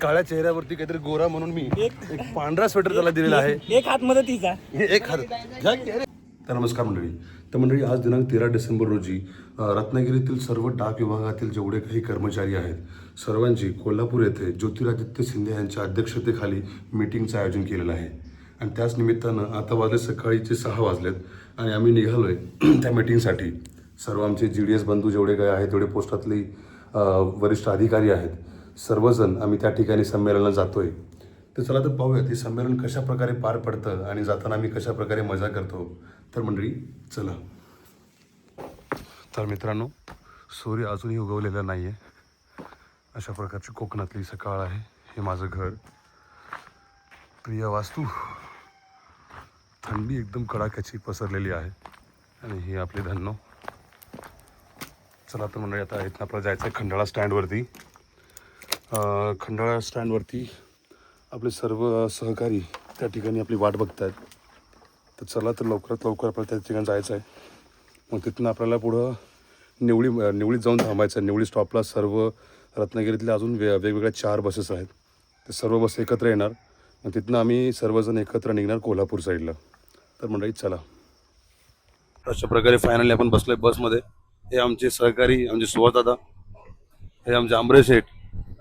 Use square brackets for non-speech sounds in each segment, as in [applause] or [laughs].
काळ्या चेहऱ्यावरती काहीतरी गोरा म्हणून मी एक पांढरा स्वेटर त्याला दिलेला आहे. एक हात मदतीचा एक हात. तर नमस्कार मंडळी. तर मंडळी आज दिनांक तेरा डिसेंबर रोजी रत्नागिरीतील सर्व डाक विभागातील जेवढे काही कर्मचारी आहेत सर्वांची कोल्हापूर येथे ज्योतिरादित्य शिंदे यांच्या अध्यक्षतेखाली मीटिंगचं आयोजन केलेलं आहे. आणि त्याच निमित्तानं आता वाजले सकाळीचे सहा वाजलेत. आणि आम्ही निघालो आहे [clears throat] त्या मीटिंगसाठी सर्व आमचे जी डी एस बंधू जेवढे काही आहेत तेवढे पोस्टातले वरिष्ठ अधिकारी आहेत सर्वजण आम्ही त्या ठिकाणी संमेलनाला जातोय. तर चला तर पाहूया ते संमेलन कशा प्रकारे पार पडतं आणि जाताना आम्ही कशा प्रकारे मजा करतो. तर मंडळी चला. तर मित्रांनो सूर्य अजूनही उगवलेला नाही आहे अशा प्रकारची कोकणातली सकाळ आहे. हे माझं घर. प्रिय वास्तू थंडी एकदम कडाक्याची पसरलेली आहे. आणि ही आपली धन्नो. चला तर मंडळी आता इथं आपल्याला जायचं आहे खंडाळा स्टँडवरती. खंडाळा स्टँडवरती आपले सर्व सहकारी त्या ठिकाणी आपली वाट बघत आहेत तर चला तर लवकरात लवकर आपल्याला त्या ठिकाणी जायचं आहे. मग तिथून आपल्याला पुढं निवळी निवळीत जाऊन थांबायचं आहे. निवळी स्टॉपला सर्व रत्नागिरीतल्या अजून वे वेगवेगळ्या चार बसेस आहेत. ते सर्व बस एकत्र येणार. मग तिथनं आम्ही सर्वजण एकत्र निघणार कोल्हापूर साईडला तर मंडळी चला. अशा प्रकारे फायनली आपण बसलोय बसमध्ये. हे आमचे सहकारी आमचे सुहास दादा हे आमचे आंबरे शेठ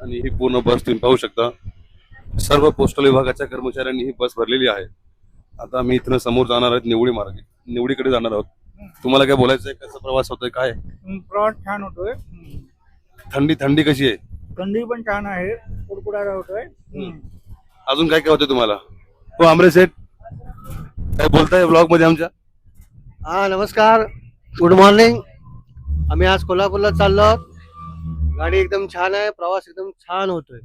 आणि ही पूर्ण बस तुम्ही पाहू शकता. सर्व पोस्टल विभागाच्या कर्मचाऱ्यांनी ही बस भरलेली आहे. आता आम्ही इथनं समोर जाणार आहोत निवडी मार्गे. निवडीकडे जाणार आहोत. तुम्हाला काय बोलायचं आहे? कसा प्रवास होतोय? काय प्रवास छान होतोय. थंडी थंडी कशी आहे? थंडी पण छान आहे. कुडकुडा होतोय. अजून काय काय होतं तुम्हाला? हो आमरे शेठ काय बोलताय ब्लॉगमध्ये आमच्या? हा नमस्कार. गुड मॉर्निंग आम्ही आज कोल्हापूरला चाललो आहोत. गाडी एकदम छान आहे. प्रवास एकदम छान होतोय.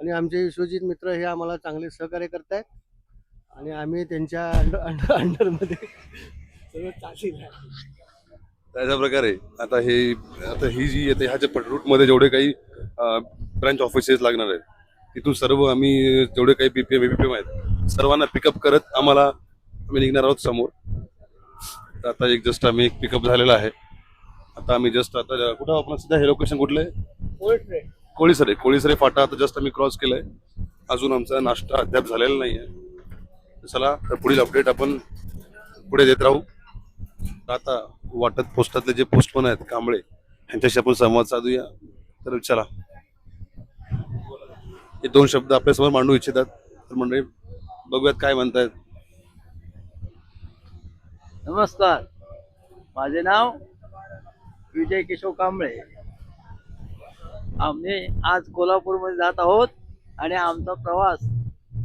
आणि आमचे विश्वजित मित्र हे आम्हाला चांगले सहकार्य करत आहेत आणि आम्ही त्यांच्या अंडर अंडर अंडरमध्ये सगळं आहे. त्याच्या प्रकारे आता हे आता ही जी येते ह्या ज्या रूटमध्ये जेवढे काही ब्रांच ऑफिसेस लागणार आहेत तिथून सर्व आम्ही जेवढे काही बीपीएम बीपीएम आहेत सर्वांना पिकअप करत आम्हाला आम्ही निघणार आहोत समोर. आता एक जस्ट आम्ही एक पिकअप झालेला आहे. आता आम्ही जस्ट आता कुठं आपण सध्या हे लोकेशन कुठलं? आहे कोळीसरे. कोळीसरे फाटा आता जस्ट आम्ही क्रॉस केलंय. अजून आमचा नाश्ता अद्याप झालेला नाही आहे चला तर पुढील अपडेट आपण पुढे देत राहू. आता वाटत पोस्टातले जे पोस्टमन आहेत कांबळे यांच्याशी आपण संवाद साधूया. तर चला. हे दोन शब्द आपल्यासमोर मांडू इच्छितात. तर म्हणजे बघूयात काय म्हणतायत. नमस्कार. माझे नाव विजय केशव कांबळे. आम्ही आज कोल्हापूरमध्ये जात आहोत आणि आमचा प्रवास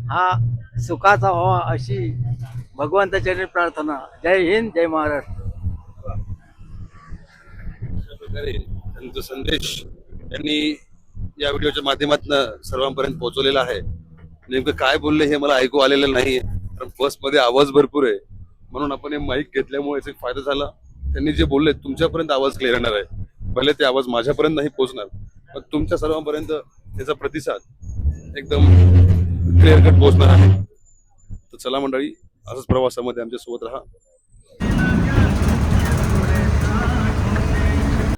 हा सुखाचा व्हावा अशी भगवंताच्या प्रार्थना. जय हिंद जय महाराष्ट्र. त्यांचा संदेश त्यांनी या व्हिडिओच्या माध्यमातून सर्वांपर्यंत पोहोचवलेला आहे. नेमकं काय बोलले हे मला ऐकू आलेलं नाही कारण बसमध्ये आवाज भरपूर आहे. म्हणून आपण हे माईक घेतल्यामुळे याचा एक फायदा झाला. त्यांनी जे बोलले तुमच्यापर्यंत आवाज क्लिअर येणार आहे. भले ते आवाज माझ्यापर्यंत नाही पोहोचणार पण तुमच्या सर्वांपर्यंत त्याचा प्रतिसाद एकदम क्लिअर कट पोहोचणार आहे. तर चला मंडळी असंच प्रवासामध्ये आमच्यासोबत राहा.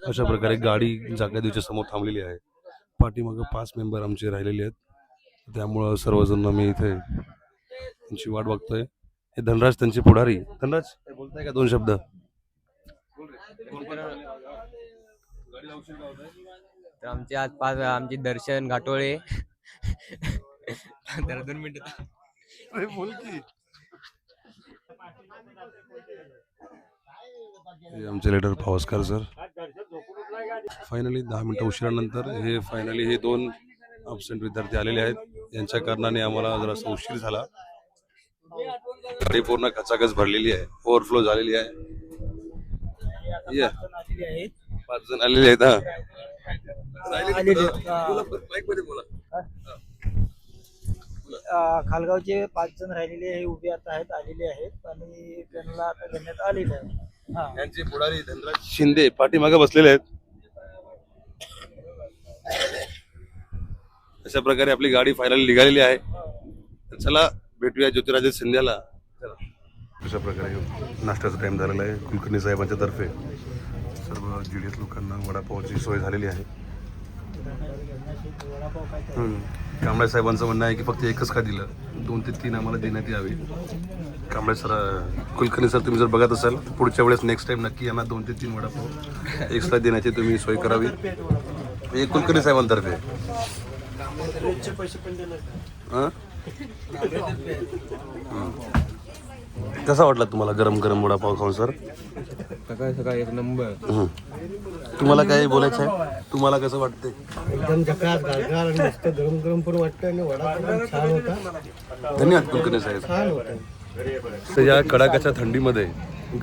अशा प्रकारे गाडी जागादेवीच्या समोर थांबलेली आहे. पाठीमागं पाच मेंबर आमचे राहिलेले आहेत. त्यामुळं सर्वजण मी इथे त्यांची वाट बघतोय. हे धनराज त्यांचे पुढारी. धनराज काय बोलताय का? दोन शब्द. तर आमचे आज पाच आमचे दर्शन घाटोळे. जरा दोन मिनिटं बोल की. हे आमचे लेटर भावस्कर सर फायनली दहा मिनिटं उशिरानंतर हे फायनली हे दोन अब्सेंट विद्यार्थी आलेले आहेत. यांच्या कारणाने आम्हाला जरासा उशीर झाला. गाडी पूर्ण खचाखच भरलेली आहे. ओव्हरफ्लो झालेली आहे. पाच जण आलेले आहेत हा. खालगावचे पाच जण राहिलेले हे उभे आता आहेत आलेले आहेत. आणि त्यांना आता घेण्यात आलेले आहे. हा. यांचे पुढारी धनराज शिंदे पाठीमागे बसलेले आहेत. अशा प्रकारे आपली गाडी फायनली निघालेली आहे. चला भेटूया ज्योतिराजे शिंदेला. अशा प्रकारे नाश्त्याचा टाईम झालेला आहे. कुलकर्णी साहेबांच्या तर्फे सर्व जी डी एस लोकांना वडापावची सोय झालेली आहे. कांबळे साहेबांचं म्हणणं आहे की फक्त एकच का दिलं. दोन ते तीन आम्हाला देण्यात यावी. कांबळे सर कुलकर्णी सर तुम्ही जर बघत असाल पुढच्या वेळेस नेक्स्ट टाइम नक्की यांना दोन ते तीन वडापाव एक्स्ट्रा देण्याची तुम्ही सोय करावी. हे कुलकर्णी साहेबांतर्फे. हां? कसा वाटला तुम्हाला गरम गरम वडापाव खाऊन सर? सकाळी सकाळी एक नंबर. तुम्हाला काय बोलायचं आहे? तुम्हाला कसं वाटतंय? एकदम झकास गारगार आणि मस्त गरम गरम पण वाटतं आणि वडा पण छान होता. धन्यवाद कुलकर्णी साहेब. छान होतं. तर या कडाक्याच्या थंडीमध्ये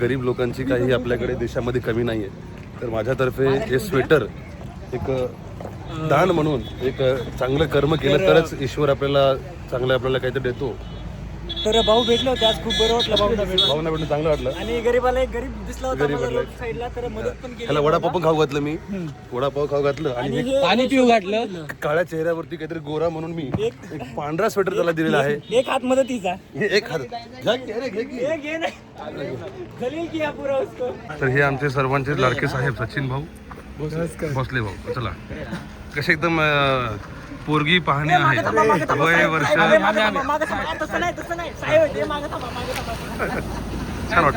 गरीब लोकांची काही आपल्याकडे देशामध्ये कमी नाही आहे तर माझ्यातर्फे हे स्वेटर एक दान म्हणून एक चांगलं कर्म केलं तरच ईश्वर आपल्याला चांगलं आपल्याला काहीतरी देतो. तर भाऊ भेटले होते आज खूप बरं वाटलं भाऊना भेटलं भावना भेटून चांगलं वाटलं. आणि गरीबाला एक गरीब दिसला होता गरीब मला भेटला. रोड साईडला तर मदत पण केली ह्याला वडापाव पण खाऊ घातलं मी. वडापाव खाऊ घातलं आणि हे पाणी पिऊ घातलं. काळ्या चेहऱ्यावरती काहीतरी गोरा म्हणून मी एक पांढरा स्वेटर त्याला दिलेला आहे. एक हात मदतीचा. हे एक हात. घ्या की, अरे घे की. एक घे ना. जलील की पुरा उसको. तर हे आमचे सर्वांचे लाडके साहेब सचिन भाऊ. भोसले भाऊ. चला. कसे एकदम अं, पोरगी पाहणे आहे. वय वर्ष छान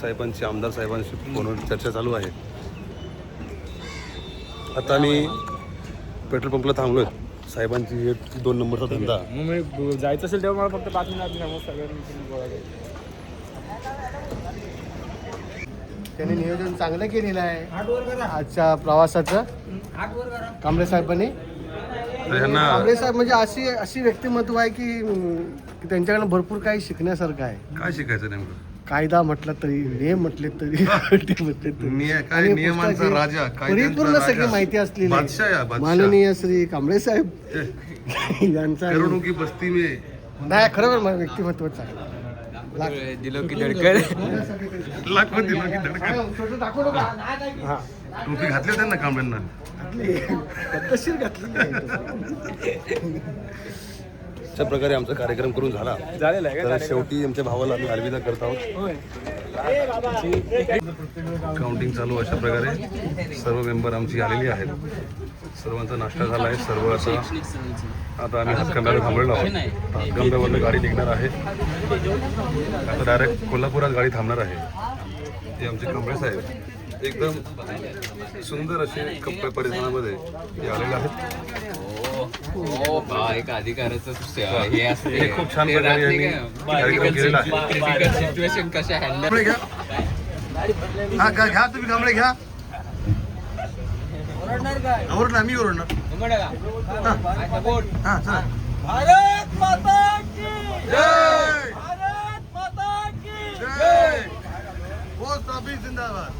साहेबांची आमदार साहेबांशी फोनवर चर्चा चालू आहे. आता आम्ही पेट्रोल पंपला थांबलोय. साहेबांची हे दोन नंबरचा धंदा. मग मी जायचं असेल तेव्हा मला फक्त पाच मिनिट सगळ्यांनी त्यांनी नियोजन चांगलं केलेलं आहे. आजच्या प्रवासाचं. कांबळे साहेबांनी. कांबळे साहेब म्हणजे अशी अशी व्यक्तिमत्व आहे की त्यांच्याकडनं भरपूर काही शिकण्यासारखं आहे. काय शिकायचं नेमकं? कायदा म्हटलं तरी नियम म्हटले तरी [laughs] अटी म्हटले परिपूर्ण. सगळी माहिती असलेली. माननीय श्री कांबळे साहेब. [laughs] यांचा करोडो की बस्ती में. नाही खरोखर मला व्यक्तिमत्वच आहे. दिलो की धडकन. लाखो दिलो की धडकन. फोटो दाखवू नका. टोपी घातली त्यांना कांबळ्यांना आहे. अशा प्रकारे आमचा कार्यक्रम करून झाला. झालेलं आहे तर शेवटी आमच्या भावाला आम्ही अलविदा करत आहोत. काउंटिंग चालू अशा प्रकारे. सर्व मेंबर आमची आलेली आहेत. सर्वांचा नाश्ता झाला आहे. सर्व असं आता आम्ही हातकंब्याला थांबलेलो आहोत. हातकंब्यावरनं गाडी निघणार आहे. आता डायरेक्ट कोल्हापुरात गाडी थांबणार आहे. ते आमचे कंबळे साहेब. एकदम सुंदर असे कप्पे परिधानामध्ये ते आलेले आहेत. हो बा एक अधिकाराचं हे असते. हे खूप छान प्रकारे यांनी कार्यक्रम केलेला आहे. सिच्युएशन कशा हँडल कपडे घ्या. हा घ्या घ्या तुम्ही कपडे घ्या. ओरडणार मी ओरडणार? हा चला. भारत माता की जय! भारत माता की जय! पोस्ट ऑफिस जिंदाबाद.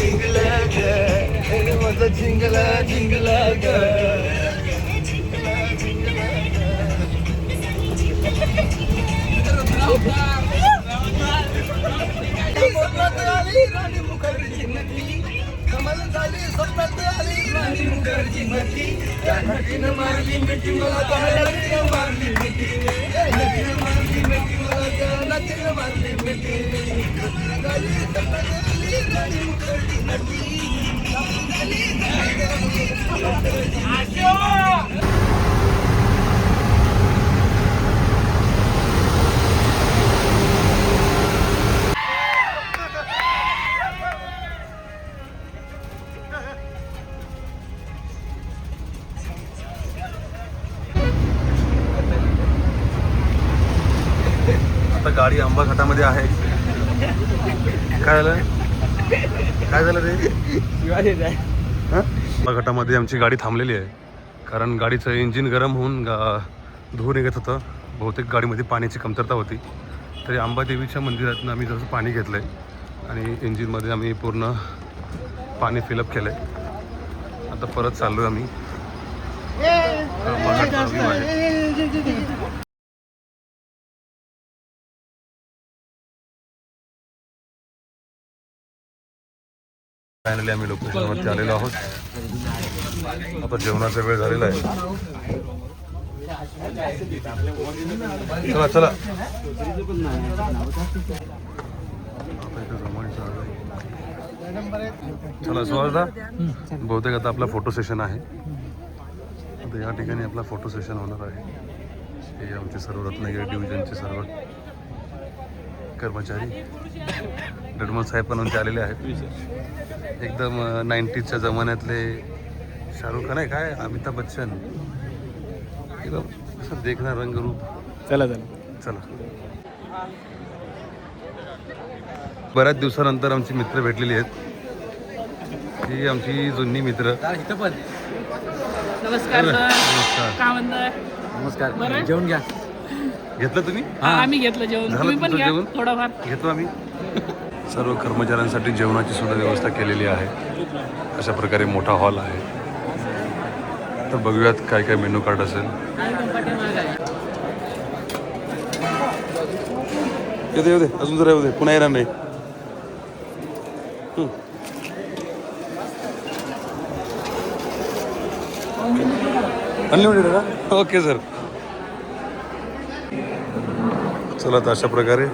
जिंकला ग हे माझा जिंकला जिंकला ग राणी मुखर्जी नदी कमल झाली स्वप्नात आली राणी मुखर्जी नदी त्या नदीनं मारली मिठी मला त्या नदीनं मारली मिठी नदीनं मारली मिठी मला त्या नदीनं मारली मिठी झाली स्वप्नात गाडी अंबाघाटामध्ये आहे. काय झालं? काय झालं ते हं? आंबा घाटामध्ये आमची गाडी थांबलेली आहे कारण गाडीचं इंजिन गरम होऊन गा धुवून निघत होतं बहुतेक गाडीमध्ये पाण्याची कमतरता होती तरी अंबादेवीच्या मंदिरातून आम्ही जसं पाणी घेतलं आहे आणि इंजिनमध्ये आम्ही पूर्ण पाणी फिलअप केलं आहे आता परत चाललो आम्ही फायनली आम्ही लोकेशनवरती आलेलो आहोत. आता जेवणाचा वेळ झालेला आहे. चला चला. चला सुहासदा. बहुतेक आता आपला फोटो सेशन आहे. आता या ठिकाणी आपला फोटो सेशन होणार आहे. हे आमचे सर्व रत्नागिरी डिव्हिजनचे सर्व कर्मचारी. डडमल साहेब पण आमचे आलेले आहेत. एकदम नाईन्टीजच्या जमान्यातले शाहरुख खान आहे. काय? अमिताभ बच्चन. एकदम असं देखणार रंगरूप. चला चला. चला. बऱ्याच दिवसानंतर आमची मित्र भेटलेली आहेत. ही आमची जुनी मित्र. नमस्कार सर. नमस्कार? जेवण घ्या. घेतलं तुम्ही? हा, आम्ही घेतलं जेवण. झालं तुम्ही पण तुमचं घ्या जेवण? थोडंफार. घेतो आम्ही. सर्व कर्मचाऱ्यांसाठी जेवणाची सुद्धा व्यवस्था केलेली आहे. अशा प्रकारे मोठा हॉल आहे. तर बघूयात काय काय मेनू कार्ड असेल. येऊ दे येऊ दे. अजून जरा येऊ दे. पुन्हा येणार नाही. अनलिमिटेड का? Okay sir. चला तर अशा प्रकारे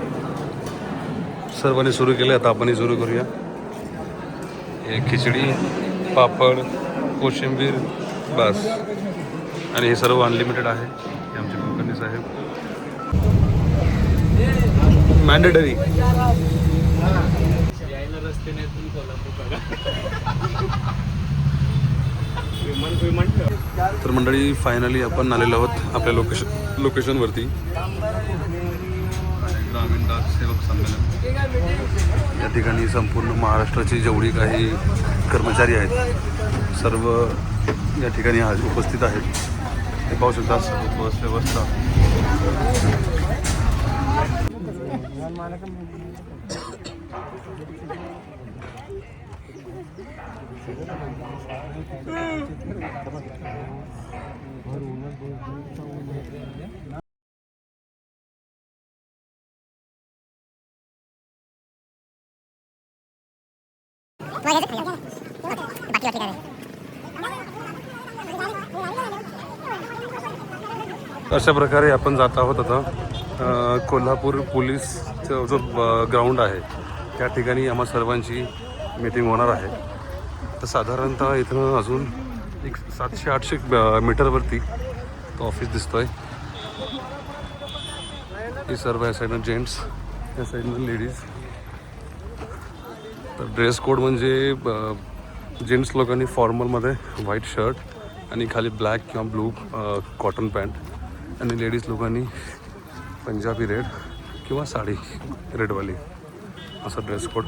सर्वांनी सुरू केले आता आपणही सुरू करूया. हे खिचडी पापड कोशिंबीर बस. आणि हे सर्व अनलिमिटेड आहे हे आमचे कुलकर्णी साहेब. मॅन्डेटरी तर मंडळी फायनली आपण आलेलो आहोत आपल्या लोकेशन लोकेशनवरती ग्रामीण डाक सेवक संमेलन. या ठिकाणी संपूर्ण महाराष्ट्राची जेवढी काही कर्मचारी आहेत सर्व या ठिकाणी आज उपस्थित आहेत. ते पाहू शकता सर्व बस व्यवस्था. अशा प्रकारे आपण जात आहोत आता. कोल्हापूर पोलीसचा जो ग्राउंड आहे त्या ठिकाणी आम्हा सर्वांची मीटिंग होणार आहे. तर साधारणतः इथं अजून एक सातशे आठशे मीटरवरती तो ऑफिस दिसतो आहे ही सर्व या साईडनं जेंट्स या साईडनं लेडीज तर ड्रेस कोड म्हणजे जेंट्स लोकांनी फॉर्मलमध्ये व्हाईट शर्ट आणि खाली ब्लॅक किंवा ब्लू कॉटन पॅन्ट आणि लेडीज लोकांनी पंजाबी रेड किंवा साडी रेडवाली असा ड्रेस कोड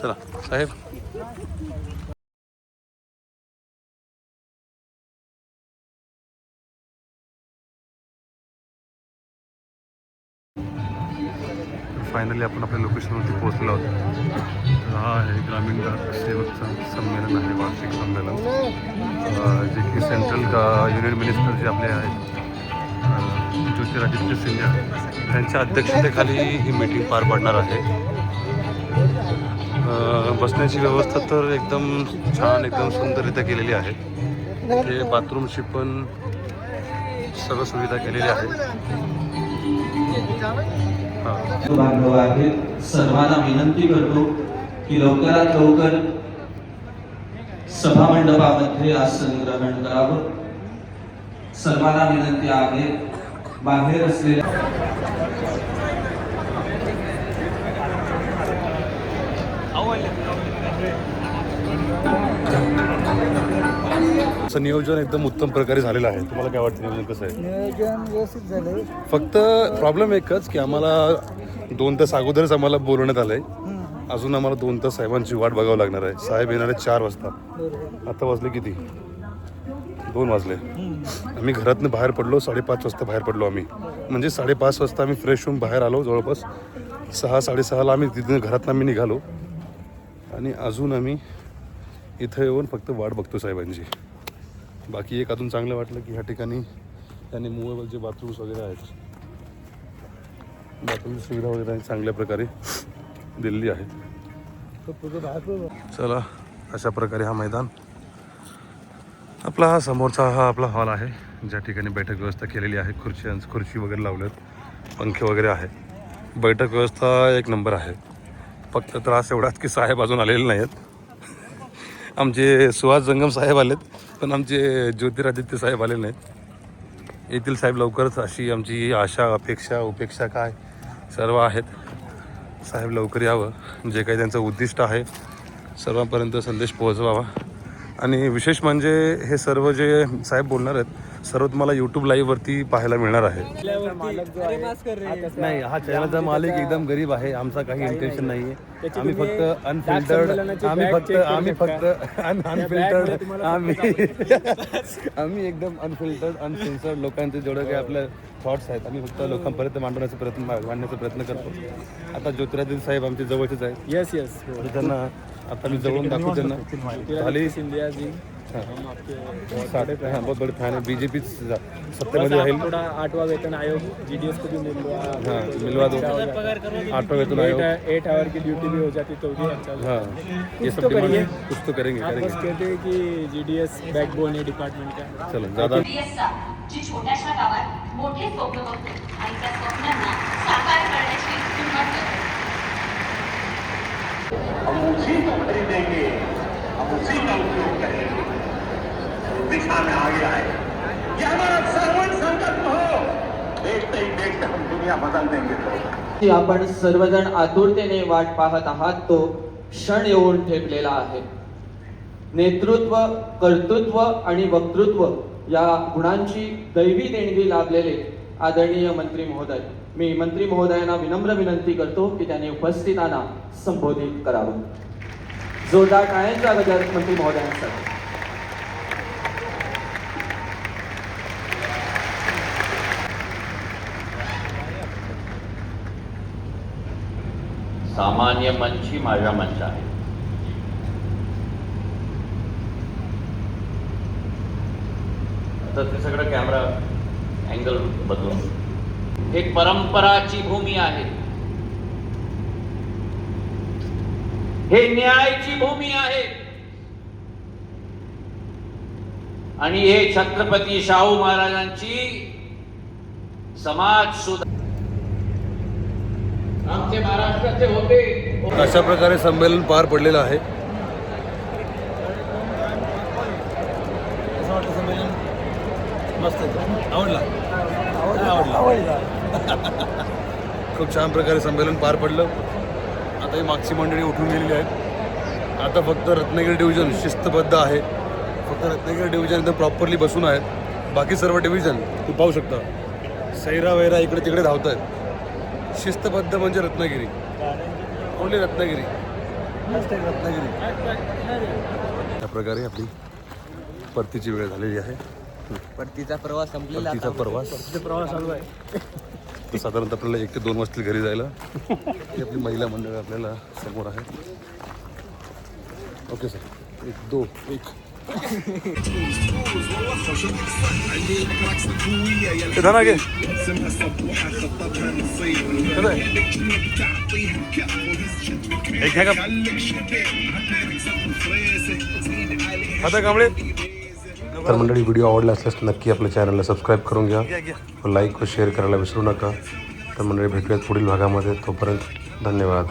चला साहेब. फायनली आपण आपल्या लोकेशनवरती पोहोचलो आहोत. हा आहे ग्रामीण सेवकचं संमेलन आहे वार्षिक संमेलन. जे की सेंट्रल युनियन मिनिस्टर जे आपले आहेत ज्योतिरादित्य सिंधिया त्यांच्या अध्यक्षतेखाली ही मीटिंग पार पडणार आहे. बसण्याची व्यवस्था तर एकदम छान एकदम सुंदररित्या केलेली आहे. ते बाथरूमची पण सर्व सुविधा केलेल्या आहेत बांधव आहेत सर्वांना विनंती करतो की लवकरात लवकर सभा मंडपामध्ये आसन ग्रहण करावं सर्वांना विनंती आहे बाहेर असलेल्या Thank you. असं नियोजन एकदम उत्तम प्रकारे झालेलं आहे. तुम्हाला काय वाटतं नियोजन कसं आहे? नियोजन व्यवस्थित झालंय. फक्त प्रॉब्लेम एकच की आम्हाला दोन तास अगोदरच आम्हाला बोलवण्यात आलंय. हम्म, अजून आम्हाला दोन तास साहेबांची वाट बघावं लागणार आहे. साहेब येणार आहे चार वाजता. आता वाजले किती? दोन वाजले. आम्ही घरातनं बाहेर पडलो साडेपाच वाजता बाहेर पडलो आम्ही. म्हणजे साडेपाच वाजता आम्ही फ्रेश होऊन बाहेर आलो जवळपास. सहा साडेसहाला आम्ही तिथून घरातनं आम्ही निघालो. आणि अजून आम्ही इथं येऊन फक्त वाट बघतो साहेबांची. बाकी एक अजून चांगलं वाटलं की ह्या ठिकाणी त्यांनी मुवेबल जे बाथरूम्स वगैरे आहेत. बाथरूमची सुविधा वगैरे चांगल्या प्रकारे दिलेली आहे. चला अशा प्रकारे हा मैदान. आपला हा समोरचा हा आपला हॉल आहे ज्या ठिकाणी बैठक व्यवस्था केलेली आहे. खुर्च्या खुर्ची वगैरे लावल्यात पंखे वगैरे आहे बैठक व्यवस्था एक नंबर आहे. फक्त त्रास एवढाच की साहेब अजून आलेले नाही आहेत आमचे सुहास जंगम साहेब आलेत पण आमचे ज्योतिरादित्य साहेब आलेले नाहीत. येथील साहेब लवकरच अशी आमची आशा अपेक्षा उपेक्षा काय सर्व आहेत. साहेब लवकर यावं जे काही त्यांचं उद्दिष्ट आहे सर्वांपर्यंत संदेश पोहोचवावा. आणि विशेष म्हणजे हे सर्व जे साहेब बोलणार आहेत सर्व तुम्हाला यूट्यूब लाईव्हवरती पाहायला मिळणार आहे. नाही हा चॅनलचा मालिक एकदम गरीब आहे. आमचा काही इंटेन्शन नाही. आहे आम्ही फक्त अनफिल्टर्ड आम्ही फक्त आम्ही फक्त अनफिल्टर्ड आम्ही [laughs] आम्ही एकदम अनफिल्टर्ड अनसेन्सर्ड लोकांचे जेवढं काही आपलं थॉट्स आहेत आम्ही फक्त लोकांपर्यंत मांडवण्याचा प्रयत्न मांडण्याचा प्रयत्न करतो. आता ज्योतिरादित्य साहेब आमचे जवळचेच आहेत. यस यस त्यांना आता मी जवळून दाखवू त्यांना. झाली सिंधिया जी. हाँ। बहुत बड़े फ़ैन है बीजेपी वेतन आयोग हाँ मिलवा दो आठवा वेतन आयोग एट आवर की ड्यूटी भी हो जाती तो भी अच्छा हाँ ये सब करिए। कुछ तो करेंगे आप करेंगे कहते हैं कि जीडीएस बैकबोन है डिपार्टमेंट का चलो ज़्यादा हम उसी को खरीदेंगे आपण सर्वजण आतुरतेने वाट पाहत आहात तो क्षण येऊन ठेपलेला आहे. नेतृत्व कर्तृत्व आणि वक्तृत्व या गुणांची दैवी देणगी लाभलेले आदरणीय मंत्री महोदय. मी मंत्री महोदयांना विनम्र विनंती करतो की त्यांनी उपस्थितांना संबोधित करावं. जोरदार टाळ्यांचा गजर मंत्री महोदयांसाठी सामान्य मंच ही माझा मंच आहे. आता ते सगळं कॅमेरा अँगल बदलून. एक परंपराची भूमी आहे. हे न्यायाची भूमी आहे. आणि हे छत्रपती शाहू महाराजांची समाज सुधार आमचे महाराष्ट्राचे होते. अशा प्रकारे संमेलन पार पडलेलं आहे. कसं वाटतं संमेलन? मस्त आवडला? आवडला. खूप छान प्रकारे संमेलन पार पडलं. आता ही मागची मंडळी उठून गेलेली आहेत. आता फक्त रत्नागिरी डिव्हिजन शिस्तबद्ध आहे. फक्त रत्नागिरी डिव्हिजन एकदम प्रॉपरली बसून आहेत. बाकी सर्व डिव्हिजन तू पाहू शकता. सैरा वैरा इकडे तिकडे धावत आहेत शिस्तबद्ध म्हणजे रत्नागिरी. ओनली रत्नागिरी? रत्नागिरी. त्या प्रकारे आपली परतीची वेळ झालेली आहे. परतीचा प्रवास संपलेला परतीचा प्रवास. प्रवास चालू आहे. तर साधारणतः आपल्याला एक ते दोन वाजतील घरी जायला. ही आपली महिला मंडळ आपल्याला समोर आहे ओके सर. एक दो एक. इधर आहे. एक घ्या का खाता कांबळे तर मंडळी व्हिडिओ आवडला असल्यास नक्की आपल्या चॅनलला सबस्क्राईब करून घ्या लाईक व शेअर करायला विसरू नका तर मंडळी भेटूयात पुढील भागामध्ये तोपर्यंत धन्यवाद।